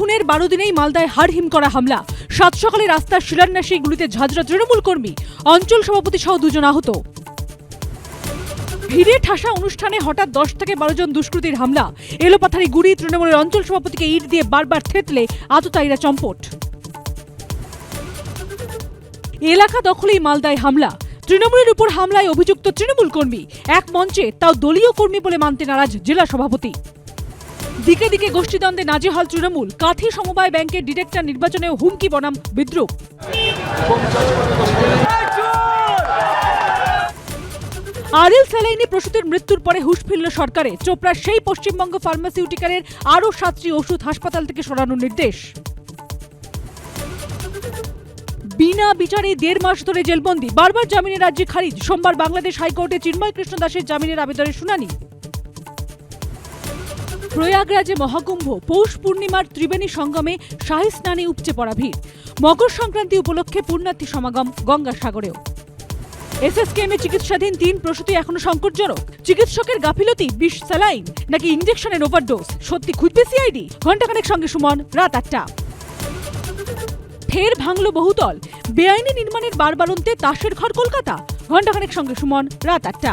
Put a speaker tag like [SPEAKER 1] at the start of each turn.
[SPEAKER 1] খুনের বারো দিনেই মালদায় হাড়হিম করা হামলা। সাত সকালে রাস্তার শিলান্যাসে গুলিতে ঝাঁঝরা তৃণমূল কর্মী, অঞ্চল সভাপতি সহ দুজন আহত। ভিড়ে ঠাসা অনুষ্ঠানে হঠাৎ দশ থেকে বারো জন দুষ্কৃতির হামলা। এলোপাথারি গুড়ি তৃণমূলের অঞ্চল সভাপতিকে ইট দিয়ে বারবার থেতলে আততায়ীরা চম্পট। এলাকা দখলেই মালদায় হামলা। তৃণমূলের উপর হামলায় অভিযুক্ত তৃণমূল কর্মী। এক মঞ্চে তাও দলীয় কর্মী বলে মানতে নারাজ জেলা সভাপতি। দিকে দিকে গোষ্ঠীদ্বন্দ্বে নাজেহাল তৃণমূল। কাঁথি সমবায় ব্যাংকের ডিরেক্টর নির্বাচনেও হুমকি, বনাম বিদ্রুপ আরএল স্যালাইনি প্রসূতির মৃত্যুর পরে হুঁশ ফিরল সরকারে। চোপড়ার সেই পশ্চিমবঙ্গ ফার্মাসিউটিক্যালের আরও সাতটি ওষুধ হাসপাতাল থেকে সরানোর নির্দেশ। বিনা বিচারে দেড় মাস ধরে জেলবন্দি। বারবার জামিনের রাজ্যে খারিজ। সোমবার বাংলাদেশ হাইকোর্টে চিন্ময় কৃষ্ণ দাসের জামিনের আবেদনের শুনানি। প্রয়াগরাজে মহাকুম্ভ, পৌষ পূর্ণিমার ত্রিবেণী সঙ্গমে শাহী স্নানে উপচে পড়া ভিড়। মকর সংক্রান্তি উপলক্ষে পুণ্যার্থী সমাগম গঙ্গাসাগরেও। এসএসকেএমে চিকিৎসাধীন তিন প্রসূতি এখনও সংকটজনক। চিকিৎসকের গাফিলতি, বিষ, স্যালাইন, নাকি ইঞ্জেকশনের ওভারডোজ? সত্যি খুঁজবে সিআইডি ঘণ্টাখানেক সঙ্গে সুমন, রাত আটটা। ফের ভাঙল বহুতল। বেআইনি নির্মাণের বারবারন্তে তাসের ঘর কলকাতা। ঘণ্টাখানেক সঙ্গে সুমন, রাত আটটা।